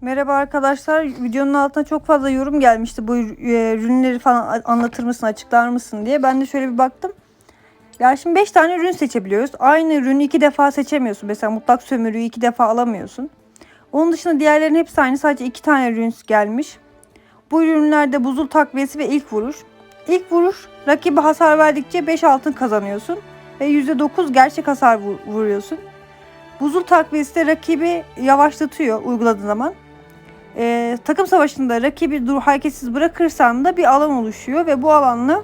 Merhaba arkadaşlar. Videonun altına çok fazla yorum gelmişti. Bu e, ürünleri falan anlatır mısın, açıklar mısın diye. Ben de şöyle bir baktım. Ya şimdi 5 tane ürün seçebiliyoruz. Aynı ürünü iki defa seçemiyorsun. Mesela mutlak sömürüyü iki defa alamıyorsun. Onun dışında diğerlerinin hepsi aynı. Sadece iki tane ürün gelmiş. Bu ürünlerde buzul takviyesi ve ilk vuruş. İlk vuruş rakibi hasar verdikçe 5 altın kazanıyorsun. Ve %9 gerçek hasar vur- vuruyorsun. Buzul takviyesi de rakibi yavaşlatıyor uyguladığın zaman. Ee, takım savaşında rakibi dur hareketsiz bırakırsan da bir alan oluşuyor ve bu alanla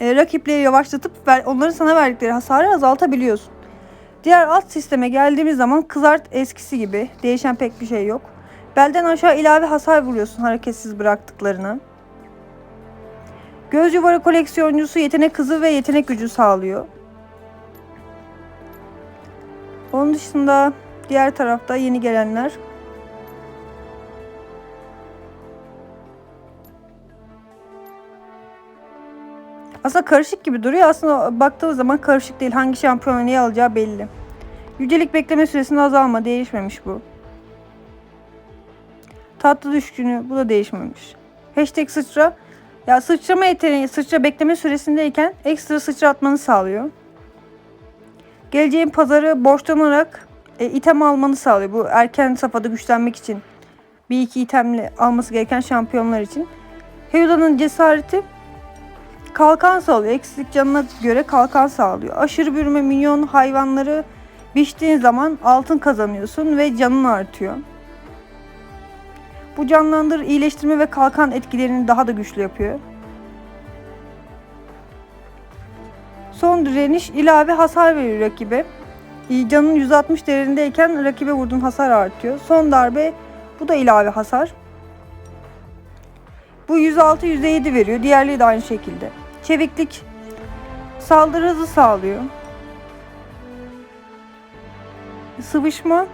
e, rakipleri yavaşlatıp ver, onların sana verdikleri hasarı azaltabiliyorsun. Diğer alt sisteme geldiğimiz zaman kızart eskisi gibi değişen pek bir şey yok. Belden aşağı ilave hasar vuruyorsun hareketsiz bıraktıklarına. Göz yuvarı koleksiyoncusu yetenek hızı ve yetenek gücü sağlıyor. Onun dışında diğer tarafta yeni gelenler Aslında karışık gibi duruyor. Aslında baktığımız zaman karışık değil. Hangi şampiyonu neyi alacağı belli. Yücelik bekleme süresinde azalma. Değişmemiş bu. Tatlı düşkünü. Bu da değişmemiş. Hashtag sıçra. Ya sıçrama yeteneği, sıçra bekleme süresindeyken ekstra sıçra atmanı sağlıyor. Geleceğin pazarı borçlanarak e, item almanı sağlıyor. Bu erken safhada güçlenmek için. Bir iki itemle alması gereken şampiyonlar için. Heuda'nın cesareti kalkan sağlıyor. Eksik canına göre kalkan sağlıyor. Aşırı büyüme minyon hayvanları biçtiğin zaman altın kazanıyorsun ve canın artıyor. Bu canlandır, iyileştirme ve kalkan etkilerini daha da güçlü yapıyor. Son direniş ilave hasar veriyor rakibe. Canın 160 değerindeyken rakibe vurduğun hasar artıyor. Son darbe bu da ilave hasar. Bu 106 %7 veriyor. Diğerleri de aynı şekilde. Çeviklik saldırı hızı sağlıyor. Sıvışma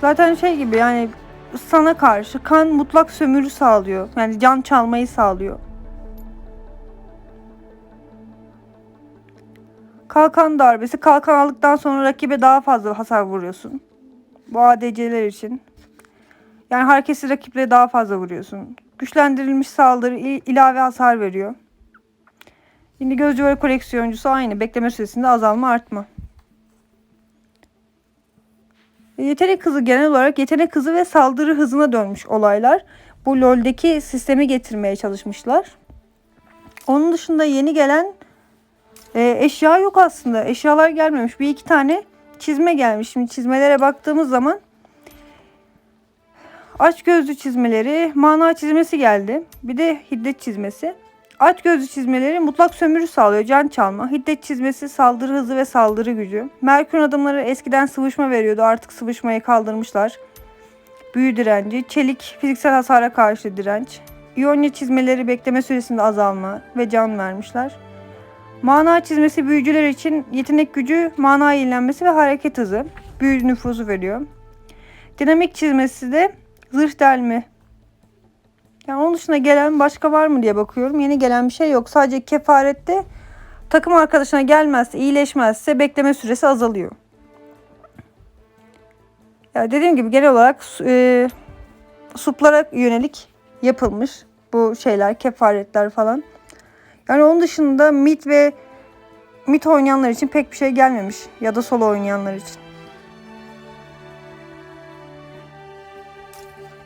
zaten şey gibi yani sana karşı kan mutlak sömürü sağlıyor. Yani can çalmayı sağlıyor. Kalkan darbesi. Kalkan aldıktan sonra rakibe daha fazla hasar vuruyorsun. Bu ADC'ler için. Yani hareketsiz rakiplere daha fazla vuruyorsun. Güçlendirilmiş saldırı il- ilave hasar veriyor. Şimdi göz civarı koleksiyoncusu aynı. Bekleme süresinde azalma artma. Yetenek hızı genel olarak yetenek hızı ve saldırı hızına dönmüş olaylar. Bu LoL'deki sistemi getirmeye çalışmışlar. Onun dışında yeni gelen e, eşya yok aslında. Eşyalar gelmemiş. Bir iki tane çizme gelmiş. Şimdi çizmelere baktığımız zaman aç gözlü çizmeleri, mana çizmesi geldi. Bir de hiddet çizmesi. Aç gözlü çizmeleri mutlak sömürü sağlıyor, can çalma. Hiddet çizmesi saldırı hızı ve saldırı gücü. Merkür adımları eskiden sıvışma veriyordu. Artık sıvışmayı kaldırmışlar. Büyü direnci, çelik fiziksel hasara karşı direnç. İonya çizmeleri bekleme süresinde azalma ve can vermişler. Mana çizmesi büyücüler için yetenek gücü, mana yenilenmesi ve hareket hızı. Büyü nüfuzu veriyor. Dinamik çizmesi de zırh delme. Yani onun dışında gelen başka var mı diye bakıyorum. Yeni gelen bir şey yok. Sadece kefarette takım arkadaşına gelmezse, iyileşmezse bekleme süresi azalıyor. Ya dediğim gibi genel olarak e, suplara yönelik yapılmış bu şeyler, kefaretler falan. Yani onun dışında mid ve mid oynayanlar için pek bir şey gelmemiş ya da solo oynayanlar için.